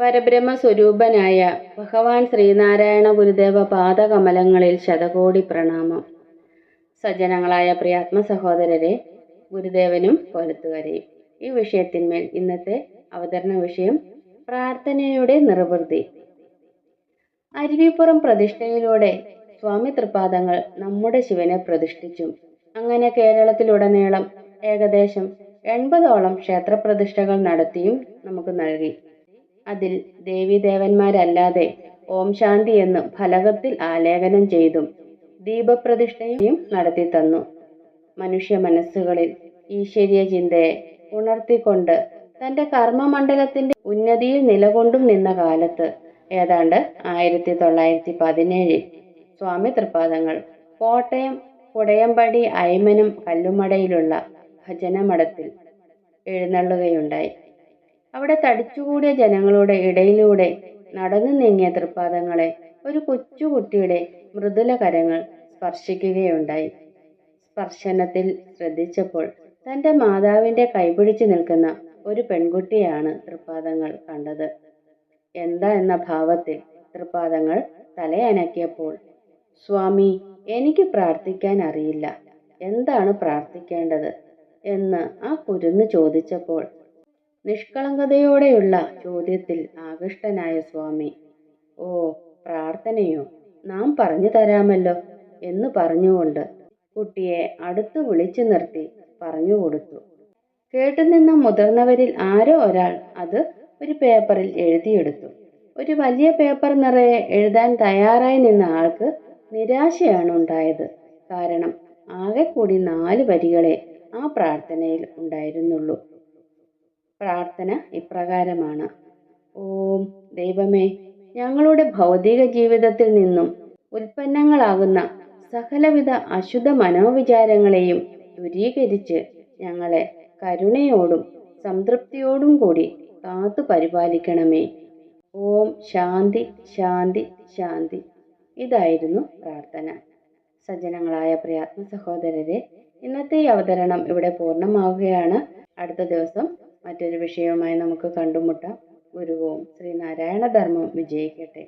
പരബ്രഹ്മ സ്വരൂപനായ ഭഗവാൻ ശ്രീനാരായണ ഗുരുദേവ പാദകമലങ്ങളിൽ ശതകോടി പ്രണാമം. സജ്ജനങ്ങളായ പ്രിയാത്മ സഹോദരരെ ഗുരുദേവനും കൊലത്തുകരയും ഈ വിഷയത്തിന്മേൽ ഇന്നത്തെ അവതരണ വിഷയം പ്രാർത്ഥനയുടെ നിർവൃതി. അരുവിപ്പുറം പ്രതിഷ്ഠയിലൂടെ സ്വാമി തൃപാദങ്ങൾ നമ്മുടെ ശിവനെ പ്രതിഷ്ഠിച്ചു. അങ്ങനെ കേരളത്തിലുടനീളം ഏകദേശം എൺപതോളം ക്ഷേത്രപ്രതിഷ്ഠകൾ നടത്തിയും നമുക്ക് നൽകി. അതിൽ ദേവീദേവന്മാരല്ലാതെ ഓം ശാന്തി എന്ന് ഫലകത്തിൽ ആലേഖനം ചെയ്തും ദീപപ്രതിഷ്ഠയും നടത്തി തന്നു മനുഷ്യ മനസ്സുകളിൽ ഈശ്വരീയ ചിന്തയെ ഉണർത്തിക്കൊണ്ട് തന്റെ കർമ്മമണ്ഡലത്തിന്റെ ഉന്നതിയിൽ നിലകൊണ്ടും നിന്ന കാലത്ത് ഏതാണ്ട് ആയിരത്തി തൊള്ളായിരത്തി പതിനേഴിൽ സ്വാമി തൃപാദങ്ങൾ കോട്ടയം കുടയമ്പടി അയ്മനം കല്ലുമടയിലുള്ള ഭജനമഠത്തിൽ എഴുന്നള്ളുകയുണ്ടായി. അവിടെ തടിച്ചുകൂടിയ ജനങ്ങളുടെ ഇടയിലൂടെ നടന്നു നീങ്ങിയ തൃപ്പാദങ്ങളെ ഒരു കൊച്ചുകുട്ടിയുടെ മൃദുല കരങ്ങൾ സ്പർശിക്കുകയുണ്ടായി. സ്പർശനത്തിൽ ശ്രദ്ധിച്ചപ്പോൾ തന്റെ മാതാവിന്റെ കൈപിടിച്ചു നിൽക്കുന്ന ഒരു പെൺകുട്ടിയാണ് തൃപ്പാദങ്ങൾ കണ്ടത്. എന്താ എന്ന ഭാവത്തിൽ തൃപ്പാദങ്ങൾ തലയനക്കിയപ്പോൾ സ്വാമി എനിക്ക് പ്രാർത്ഥിക്കാൻ അറിയില്ല. എന്താണ് പ്രാർത്ഥിക്കേണ്ടത്? എന്ന് ആ കുരുന്ന് ചോദിച്ചപ്പോൾ നിഷ്കളങ്കതയോടെയുള്ള ചോദ്യത്തിൽ ആകൃഷ്ടനായ സ്വാമി ഓ പ്രാർത്ഥനയോ? നാം പറഞ്ഞു തരാമല്ലോ എന്ന് പറഞ്ഞുകൊണ്ട് കുട്ടിയെ അടുത്തു വിളിച്ചു നിർത്തി പറഞ്ഞു കൊടുത്തു. കേട്ടുനിന്ന മുതിർന്നവരിൽ ആരോ ഒരാൾ അത് ഒരു പേപ്പറിൽ എഴുതിയെടുത്തു. ഒരു വലിയ പേപ്പർ നിറയെ എഴുതാൻ തയ്യാറായി നിന്ന ആൾക്ക് നിരാശയാണ് ഉണ്ടായത്. കാരണം ആകെ കൂടി നാല് വരികളെ ആ പ്രാർത്ഥനയിൽ ഉണ്ടായിരുന്നുള്ളൂ. പ്രാർത്ഥന ഇപ്രകാരമാണ്. ഓം ദൈവമേ ഞങ്ങളുടെ ഭൗതിക ജീവിതത്തിൽ നിന്നും ഉൽപ്പന്നങ്ങളാകുന്ന സകലവിധ അശുദ്ധ മനോവിചാരങ്ങളെയും ദൂരീകരിച്ച് ഞങ്ങളെ കരുണയോടും സംതൃപ്തിയോടും കൂടി കാത്തു പരിപാലിക്കണമേ. ഓം ശാന്തി ശാന്തി ശാന്തി. ഇതായിരുന്നു പ്രാർത്ഥന. സജ്ജനങ്ങളായ പ്രയാത്മ സഹോദരരെ ഇന്നത്തെ ഈ അവതരണം ഇവിടെ പൂർണമാവുകയാണ്. അടുത്ത ദിവസം മറ്റൊരു വിഷയവുമായി നമുക്ക് കണ്ടുമുട്ടാം. ഗുരുവും ശ്രീനാരായണ ധർമ്മം വിജയിക്കട്ടെ.